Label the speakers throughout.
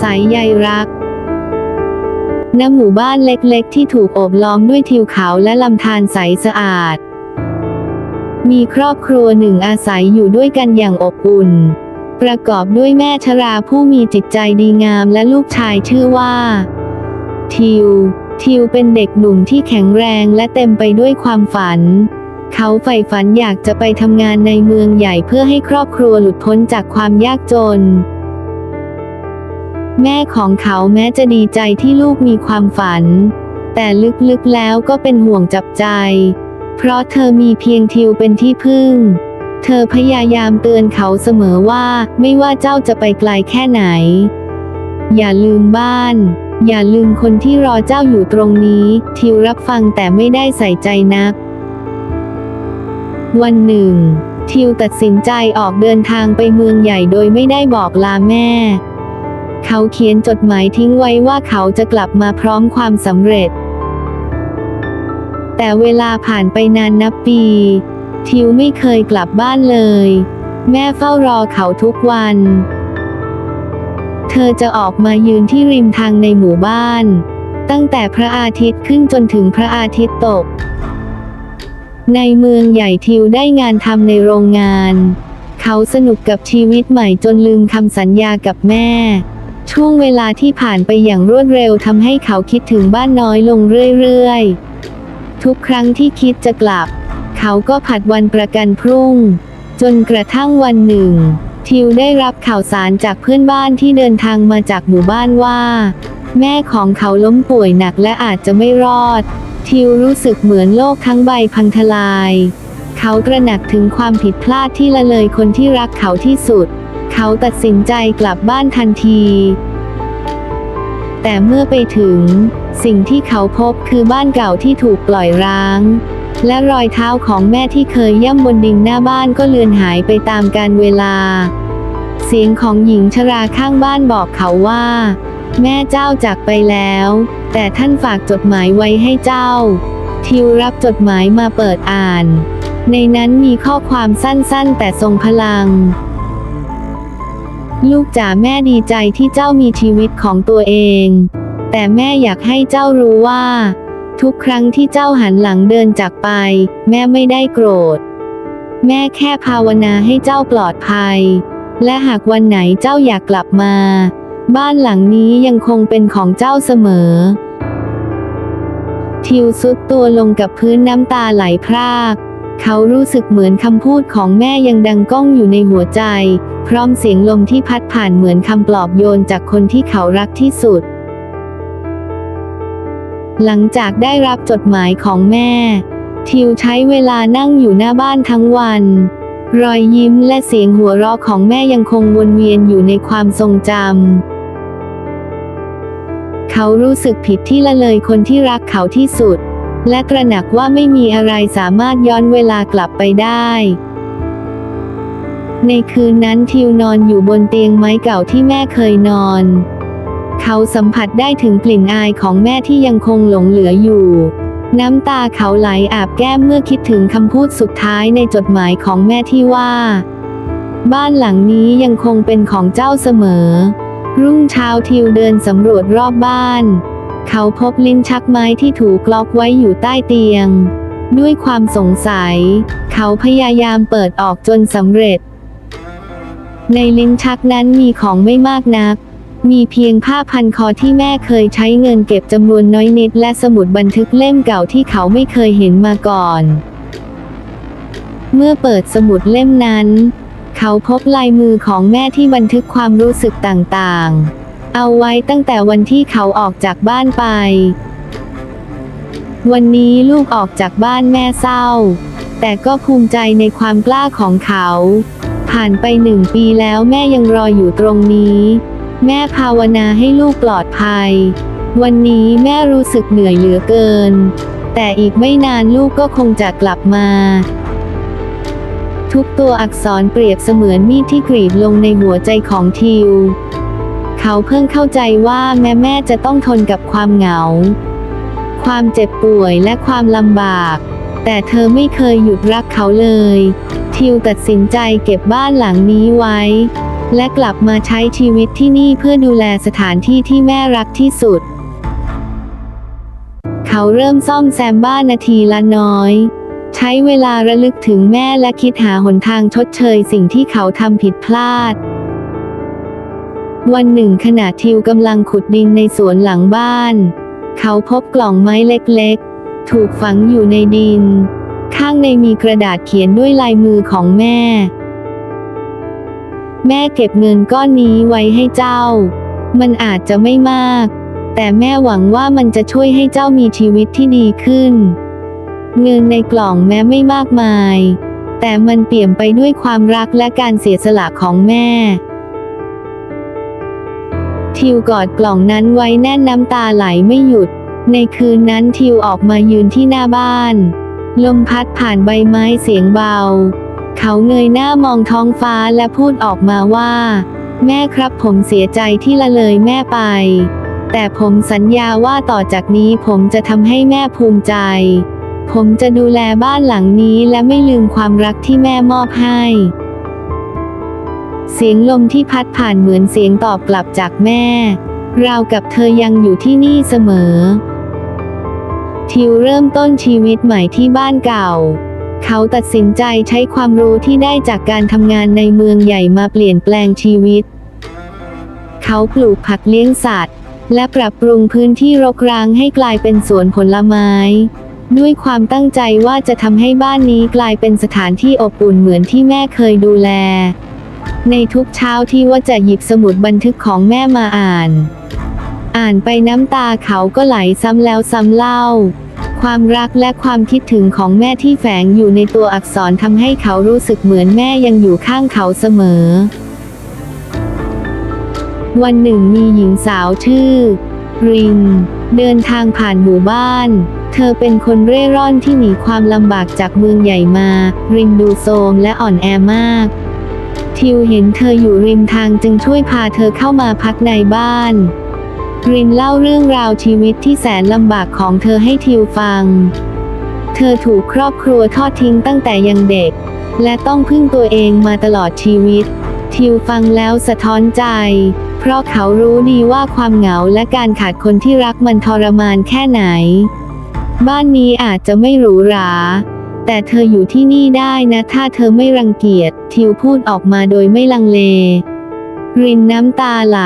Speaker 1: สายใยรักณหมู่บ้านเล็กๆ ที่ถูกโอบล้อมด้วยทิวเขาและลำธารใสสะอาด มีครอบครัวหนึ่งอาศัยอยู่ด้วยกันอย่างอบอุ่น ประกอบด้วยแม่ชราผู้มีจิตใจดีงามและลูกชายชื่อว่า ทิว ทิวเป็นเด็กหนุ่มที่แข็งแรงและเต็มไปด้วยความฝัน เขาใฝ่ฝันอยากจะไปทำงานในเมืองใหญ่เพื่อให้ครอบครัวหลุดพ้นจากความยากจน แม่ของเขาแม้จะดีใจที่ลูกมีความฝัน แต่ลึกๆแล้วก็เป็นห่วงจับใจ เพราะเธอมีเพียงทิวเป็นที่พึ่ง เธอพยายามเตือนเขาเสมอว่าไม่ว่าเจ้าจะไปไกลแค่ไหน อย่าลืมบ้าน อย่าลืมคนที่รอเจ้าอยู่ตรงนี้ ทิวรับฟังแต่ไม่ได้ใส่ใจนัก วันหนึ่ง ทิวตัดสินใจออกเดินทางไปเมืองใหญ่โดยไม่ได้บอกลาแม่ เขาเขียนจดหมายทิ้งไว้ว่าเขาจะกลับมาพร้อมความสำเร็จ แต่เวลาผ่านไปนานนับปี ทิวไม่เคยกลับบ้านเลย แม่เฝ้ารอเขาทุกวัน เธอจะออกมายืนที่ริมทางในหมู่บ้าน ตั้งแต่พระอาทิตย์ขึ้นจนถึงพระอาทิตย์ตก ในเมืองใหญ่ทิวได้งานทำในโรงงานเขาสนุกกับชีวิตใหม่จนลืมคำสัญญากับแม่ ช่วงเวลาที่ผ่านไปอย่างรวดเร็วทำให้เขาคิดถึงบ้านน้อยลงเรื่อยๆ ทุกครั้งที่คิดจะกลับ เขาก็ผัดวันประกันพรุ่ง จนกระทั่งวันหนึ่ง ทิวได้รับข่าวสารจากเพื่อนบ้านที่เดินทางมาจากหมู่บ้านว่า แม่ของเขาล้มป่วยหนักและอาจจะไม่รอด ทิวรู้สึกเหมือนโลกทั้งใบพังทลาย เขาตระหนักถึงความผิดพลาดที่ละเลยคนที่รักเขาที่สุด เขาตัดสินใจกลับบ้านทันที แต่เมื่อไปถึง สิ่งที่เขาพบคือบ้านเก่าที่ถูกปล่อยร้าง และรอยเท้าของแม่ที่เคยย่ำบนดินหน้าบ้านก็เลือนหายไปตามกาลเวลา เสียงของหญิงชราข้างบ้านบอกเขาว่า แม่เจ้าจากไปแล้ว แต่ท่านฝากจดหมายไว้ให้เจ้า ทิวรับจดหมายมาเปิดอ่าน ในนั้นมีข้อความสั้นๆ แต่ทรงพลัง ลูกจ๋าแม่ดีใจที่เจ้ามีชีวิตของตัวเอง แต่แม่อยากให้เจ้ารู้ว่า ทุกครั้งที่เจ้าหันหลังเดินจากไป แม่ไม่ได้โกรธ แม่แค่ภาวนาให้เจ้าปลอดภัย และหากวันไหนเจ้าอยากกลับมา บ้านหลังนี้ยังคงเป็นของเจ้าเสมอ ทิวซุดตัวลงกับพื้นน้ำตาไหลพราก เขารู้สึกเหมือนคำพูดของแม่ยังดังก้องอยู่ในหัวใจ พร้อมเสียงลมที่พัดผ่านเหมือนคำปลอบโยนจากคนที่เขารักที่สุด หลังจากได้รับจดหมายของแม่ ทิวใช้เวลานั่งอยู่หน้าบ้านทั้งวัน รอยยิ้มและเสียงหัวเราะของแม่ยังคงวนเวียนอยู่ในความทรงจำ เขารู้สึกผิดที่ละเลยคนที่รักเขาที่สุด และตระหนักว่าไม่มีอะไรสามารถย้อนเวลากลับไปได้ ในคืนนั้นทิวนอนอยู่บนเตียงไม้เก่าที่แม่เคยนอน เขาสัมผัสได้ถึงกลิ่นอายของแม่ที่ยังคงหลงเหลืออยู่ น้ำตาเขาไหลอาบแก้มเมื่อคิดถึงคำพูดสุดท้ายในจดหมายของแม่ที่ว่า บ้านหลังนี้ยังคงเป็นของเจ้าเสมอ รุ่งเช้าทิวเดินสำรวจรอบบ้าน เขาพบลิ้นชักไม้ที่ถูกล็อกไว้อยู่ใต้เตียง ด้วยความสงสัย เขาพยายามเปิดออกจนสำเร็จ ในลิ้นชักนั้นมีของไม่มากนัก มีเพียงผ้าพันคอที่แม่เคยใช้เงินเก็บจำนวนน้อยนิดและสมุดบันทึกเล่มเก่าที่เขาไม่เคยเห็นมาก่อน เมื่อเปิดสมุดเล่มนั้น เขาพบลายมือของแม่ที่บันทึกความรู้สึกต่างๆ เอาไว้ตั้งแต่วันที่เขาออกจากบ้านไป วันนี้ลูกออกจากบ้านแม่เศร้า แต่ก็ภูมิใจในความกล้าของเขา ผ่านไปหนึ่งปีแล้วแม่ยังรออยู่ตรงนี้ แม่ภาวนาให้ลูกปลอดภัย วันนี้แม่รู้สึกเหนื่อยเหลือเกิน แต่อีกไม่นานลูกก็คงจะกลับมาทุกตัวอักษรเปรียบเสมือนมีดที่กรีดลงในหัวใจของทิว เขาเพิ่งเข้าใจว่าแม่แม่จะต้องทนกับความเหงา ความเจ็บป่วยและความลำบาก แต่เธอไม่เคยหยุดรักเขาเลย ทิวตัดสินใจเก็บบ้านหลังนี้ไว้ และกลับมาใช้ชีวิตที่นี่เพื่อดูแลสถานที่ที่แม่รักที่สุด เขาเริ่มซ่อมแซมบ้านนาทีละน้อยใช้เวลาระลึกถึงแม่และคิดหาหนทางชดเชยสิ่งที่เขาทำผิดพลาด วันหนึ่งขณะทิวกำลังขุดดินในสวนหลังบ้าน เขาพบกล่องไม้เล็กๆ ถูกฝังอยู่ในดิน ข้างในมีกระดาษเขียนด้วยลายมือของแม่ แม่เก็บเงินก้อนนี้ไว้ให้เจ้า มันอาจจะไม่มาก แต่แม่หวังว่ามันจะช่วยให้เจ้ามีชีวิตที่ดีขึ้น เงินในกล่องแม้ไม่มากมาย แต่มันเปี่ยมไปด้วยความรักและการเสียสละของแม่ ทิวกอดกล่องนั้นไว้แน่นน้ำตาไหลไม่หยุด ในคืนนั้นทิวออกมายืนที่หน้าบ้าน ลมพัดผ่านใบไม้เสียงเบา เขาเงยหน้ามองท้องฟ้าและพูดออกมาว่า แม่ครับผมเสียใจที่ละเลยแม่ไป แต่ผมสัญญาว่าต่อจากนี้ผมจะทำให้แม่ภูมิใจ ผมจะดูแลบ้านหลังนี้และไม่ลืมความรักที่แม่มอบให้ เสียงลมที่พัดผ่านเหมือนเสียงตอบกลับจากแม่ ราวกับเธอยังอยู่ที่นี่เสมอ ทิวเริ่มต้นชีวิตใหม่ที่บ้านเก่า เขาตัดสินใจใช้ความรู้ที่ได้จากการทำงานในเมืองใหญ่มาเปลี่ยนแปลงชีวิต เขาปลูกผักเลี้ยงสัตว์ และปรับปรุงพื้นที่รกร้างให้กลายเป็นสวนผลไม้ด้วยความตั้งใจว่าจะทำให้บ้านนี้กลายเป็นสถานที่อบอุ่นเหมือนที่แม่เคยดูแล ในทุกเช้าที่ว่าจะหยิบสมุดบันทึกของแม่มาอ่าน อ่านไปน้ำตาเขาก็ไหลซ้ำแล้วซ้ำเล่า ความรักและความคิดถึงของแม่ที่แฝงอยู่ในตัวอักษรทำให้เขารู้สึกเหมือนแม่ยังอยู่ข้างเขาเสมอ วันหนึ่งมีหญิงสาวชื่อ รินเดินทางผ่านหมู่บ้านเธอเป็นคนเร่ร่อนที่หนีความลำบากจากเมืองใหญ่มา รินดูโทมและอ่อนแอมาก ทิวเห็นเธออยู่ริมทางจึงช่วยพาเธอเข้ามาพักในบ้านรินเล่าเรื่องราวชีวิตที่แสนลำบากของเธอให้ทิวฟัง เธอถูกครอบครัวทอดทิ้งตั้งแต่ยังเด็ก และต้องพึ่งตัวเองมาตลอดชีวิต ทิวฟังแล้วสะท้อนใจ เพราะเขารู้ดีว่าความเหงาและการขาดคนที่รักมันทรมานแค่ไหน บ้านนี้อาจจะไม่หรูหรา แต่เธออยู่ที่นี่ได้นะ ถ้าเธอไม่รังเกียจ ทิวพูดออกมาโดยไม่ลังเล รินน้ำตาไหล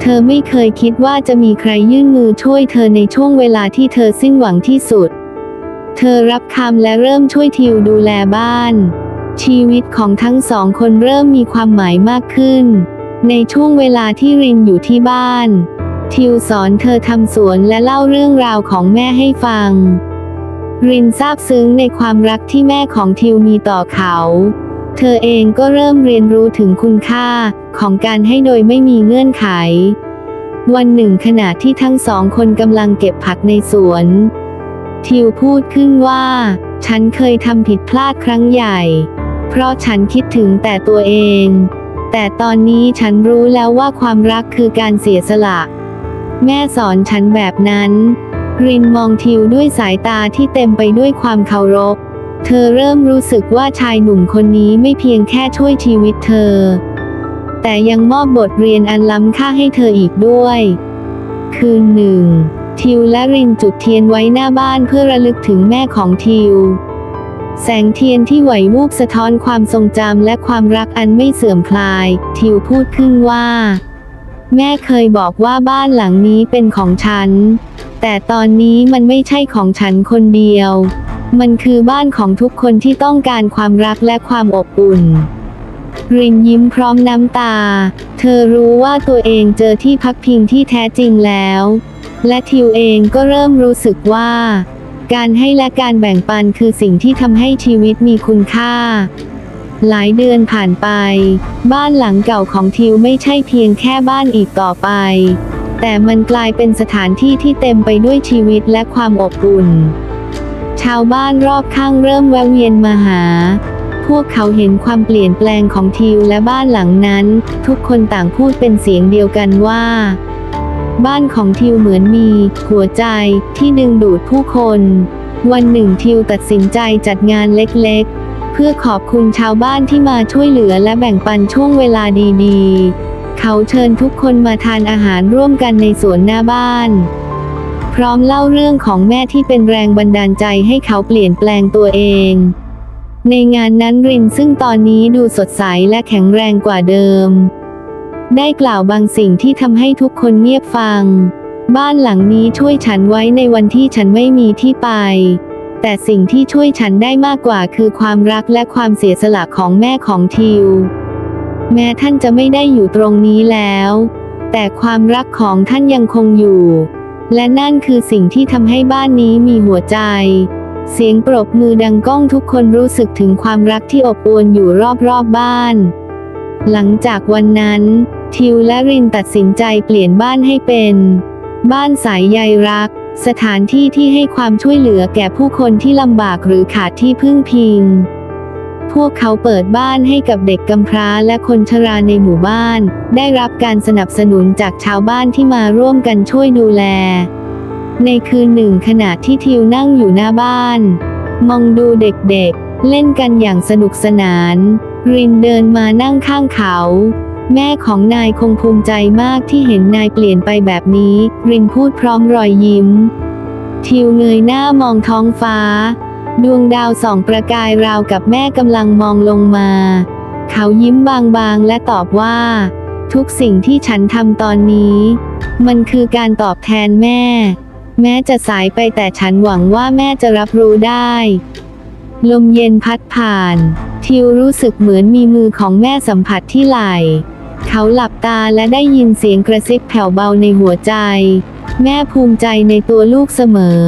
Speaker 1: เธอไม่เคยคิดว่าจะมีใครยื่นมือช่วยเธอในช่วงเวลาที่เธอสิ้นหวังที่สุด เธอรับคำและเริ่มช่วยทิวดูแลบ้าน ชีวิตของทั้งสองคนเริ่มมีความหมายมากขึ้น ในช่วงเวลาที่รินอยู่ที่บ้าน ทิวสอนเธอทำสวนและเล่าเรื่องราวของแม่ให้ฟัง รินซาบซึ้งในความรักที่แม่ของทิวมีต่อเขา เธอเองก็เริ่มเรียนรู้ถึงคุณค่าของการให้โดยไม่มีเงื่อนไข วันหนึ่งขณะที่ทั้งสองคนกำลังเก็บผักในสวน ทิวพูดขึ้นว่า ฉันเคยทำผิดพลาดครั้งใหญ่ เพราะฉันคิดถึงแต่ตัวเอง แต่ตอนนี้ฉันรู้แล้วว่าความรักคือการเสียสละ แม่สอนฉันแบบนั้น รินมองทิวด้วยสายตาที่เต็มไปด้วยความเคารพ เธอเริ่มรู้สึกว่าชายหนุ่มคนนี้ไม่เพียงแค่ช่วยชีวิตเธอ แต่ยังมอบบทเรียนอันล้ำค่าให้เธออีกด้วย คืนหนึ่ง ทิวและรินจุดเทียนไว้หน้าบ้านเพื่อระลึกถึงแม่ของทิว แสงเทียนที่ไหววูบสะท้อนความทรงจำและความรักอันไม่เสื่อมคลาย ทิวพูดขึ้นว่า แม่เคยบอกว่าบ้านหลังนี้เป็นของฉัน แต่ตอนนี้มันไม่ใช่ของฉันคนเดียว มันคือบ้านของทุกคนที่ต้องการความรักและความอบอุ่นรินยิ้มพร้อมน้ำตา เธอรู้ว่าตัวเองเจอที่พักพิงที่แท้จริงแล้ว และทิวเองก็เริ่มรู้สึกว่า การให้และการแบ่งปันคือสิ่งที่ทำให้ชีวิตมีคุณค่า หลายเดือนผ่านไป บ้านหลังเก่าของทิวไม่ใช่เพียงแค่บ้านอีกต่อไป แต่มันกลายเป็นสถานที่ที่เต็มไปด้วยชีวิตและความอบอุ่น ชาวบ้านรอบข้างเริ่มแวะเวียนมาหา พวกเขาเห็นความเปลี่ยนแปลงของทิวและบ้านหลังนั้น ทุกคนต่างพูดเป็นเสียงเดียวกันว่า บ้านของทิวเหมือนมี หัวใจที่ดึงดูดผู้คน วันหนึ่งทิวตัดสินใจจัดงานเล็กๆ เพื่อขอบคุณชาวบ้านที่มาช่วยเหลือและแบ่งปันช่วงเวลาดีๆ เขาเชิญทุกคนมาทานอาหารร่วมกันในสวนหน้าบ้าน พร้อมเล่าเรื่องของแม่ที่เป็นแรงบันดาลใจให้เขาเปลี่ยนแปลงตัวเอง ในงานนั้นรินซึ่งตอนนี้ดูสดใสและแข็งแรงกว่าเดิม ได้กล่าวบางสิ่งที่ทำให้ทุกคนเงียบฟัง บ้านหลังนี้ช่วยฉันไว้ในวันที่ฉันไม่มีที่ไปแต่สิ่งที่ช่วยฉันได้มากกว่าคือความรักและความเสียสละของแม่ของทิว แม้ท่านจะไม่ได้อยู่ตรงนี้แล้ว แต่ความรักของท่านยังคงอยู่ และนั่นคือสิ่งที่ทำให้บ้านนี้มีหัวใจ เสียงปรบมือดังก้องทุกคนรู้สึกถึงความรักที่อบอวลอยู่รอบๆบบ้าน หลังจากวันนั้น ทิวและรินตัดสินใจเปลี่ยนบ้านให้เป็น บ้านสายใยรัก สถานที่ที่ให้ความช่วยเหลือแก่ผู้คนที่ลำบากหรือขาดที่พึ่งพิง พวกเขาเปิดบ้านให้กับเด็กกำพร้าและคนชราในหมู่บ้าน ได้รับการสนับสนุนจากชาวบ้านที่มาร่วมกันช่วยดูแล ในคืนหนึ่งขณะที่ทิวนั่งอยู่หน้าบ้าน มองดูเด็กๆ เล่นกันอย่างสนุกสนาน รินเดินมานั่งข้างเขา แม่ของนายคงภูมิใจมากที่เห็นนายเปลี่ยนไปแบบนี้ รินพูดพร้อมรอยยิ้ม ทิวเงยหน้ามองท้องฟ้า ดวงดาวส่องประกายราวกับแม่กำลังมองลงมา เขายิ้มบางๆและตอบว่า ทุกสิ่งที่ฉันทำตอนนี้ มันคือการตอบแทนแม่ แม้จะสายไปแต่ฉันหวังว่าแม่จะรับรู้ได้ ลมเย็นพัดผ่าน ทิวรู้สึกเหมือนมีมือของแม่สัมผัสที่ไหล่เขาหลับตาและได้ยินเสียงกระซิบแผ่วเบาในหัวใจ แม่ภูมิใจในตัวลูกเสมอ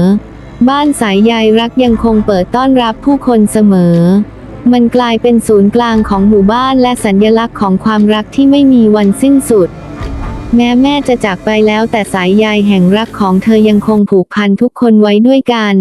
Speaker 1: บ้านสายใยรักยังคงเปิดต้อนรับผู้คนเสมอ มันกลายเป็นศูนย์กลางของหมู่บ้านและสัญลักษณ์ของความรักที่ไม่มีวันสิ้นสุด แม้แม่จะจากไปแล้วแต่สายใยแห่งรักของเธอยังคงผูกพันทุกคนไว้ด้วยกัน